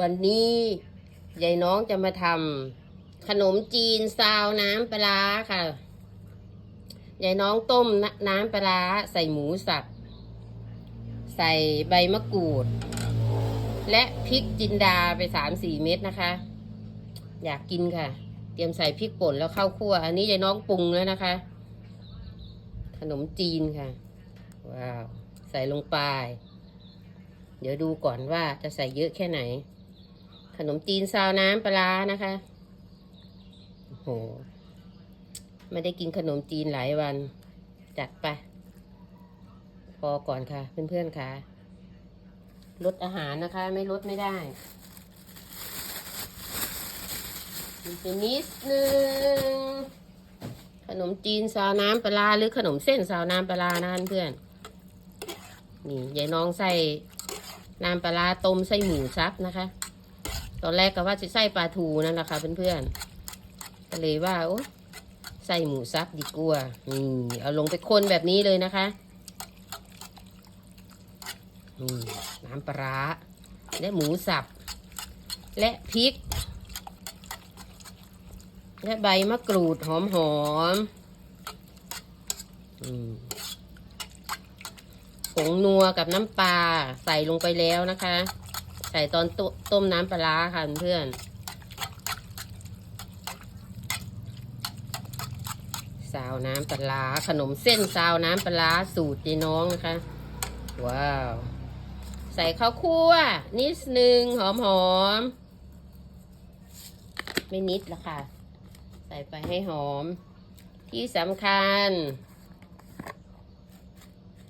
วันนี้ยายน้องจะมาทำขนมจีนซาวน้ำปลาค่ะ ยายน้องต้มน้ำปลาร้าใส่หมูสับ ใส่ใบมะกรูด และพริกจินดาไปสามสี่เม็ดนะคะ อยากกินค่ะ เตรียมใส่พริกป่นแล้วเข้าคั่ว อันนี้ยายน้องปรุงแล้วนะคะ ขนมจีนค่ะ ว้าว ใส่ลงไป เดี๋ยวดูก่อนว่าจะใส่เยอะแค่ไหน ขนมจีนซาวน้ำปลานะคะโอ้โหไม่ได้กินขนมจีนหลายวัน จัดไป พอก่อนค่ะ เพื่อนๆค่ะลดอาหารนะคะ ไม่ลดไม่ได้มันจะนิดนึง ขนมจีนซาวน้ำปลาหรือขนมเส้นซาวน้ำปลาร้านะเพื่อนนี่ยายน้องใส่น้ำปลาร้าต้มใส่หมูซับนะคะ ตอนแรกก็ว่าจะใส่ปลาทูนั่นแหละค่ะเพื่อนๆก็เลยว่าโอ้ใส่หมูซับดีกว่านี่เอาลงไปคนแบบนี้เลยนะคะนี่น้ำปลาร้าและหมูสับ และพริก และใบมะกรูดหอมหอมๆมผงนัวกับน้ำปลาใส่ลงไปแล้วนะคะ ใส่ตอนตต้มน้ำปลาค่ะเพื่อนซาวน้ำปลาขนมเส้นซาวน้ำปลาสูตรยายน้องนะคะ ว้าว ใส่ข้าวคั่ว นิดนึงหอมหอมไม่นิดละค่ะ ใส่ไปให้หอม ที่สำคัญ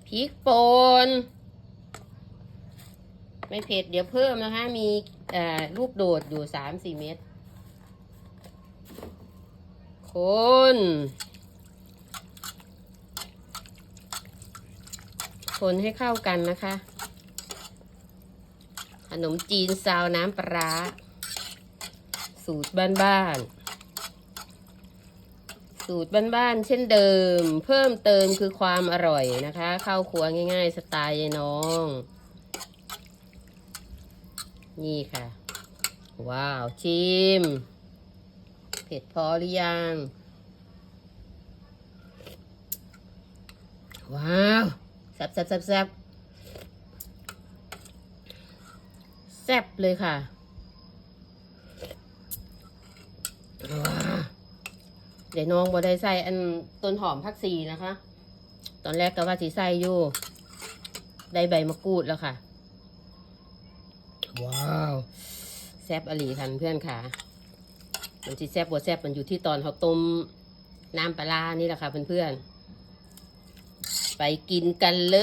พริกป่น ไม่เผ็ด เดี๋ยวเพิ่มนะคะ มีลูกโดดอยู่สามสี่เม็ดคนคนให้เข้ากันนะคะ ขนมจีนซาวน้ำปลาร้าสูตรบ้านๆ สูตรบ้านๆ เช่นเดิม เพิ่มเติมคือความอร่อยนะคะ เข้าครัวง่ายๆ สไตล์ยายน้อง นี่ค่ะ ว้าวชิม เผ็ดพอหรือยัง ว้าวแซ่บแซ่บแซ่บแซ่บแซ่บเลยค่ะว้าเดี๋ยวน้องบอได้ใส่อันต้นหอมพักซีนะคะ ตอนแรกก็ว่าสีใส่อยู่ ได้ใบมะกรูดแล้วค่ะ ว้าวแซบอหลีคันเพื่อนค่ะ มันที่แซบบัวแซบมันอยู่ที่ตอนเขาต้มน้ำปลานี่แหละค่ะเพื่อนๆ ไปกินกันเล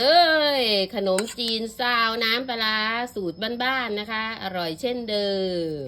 ย ขนมจีนซาวน้ำปลาร้าสูตรบ้านๆนะคะ อร่อยเช่นเดิม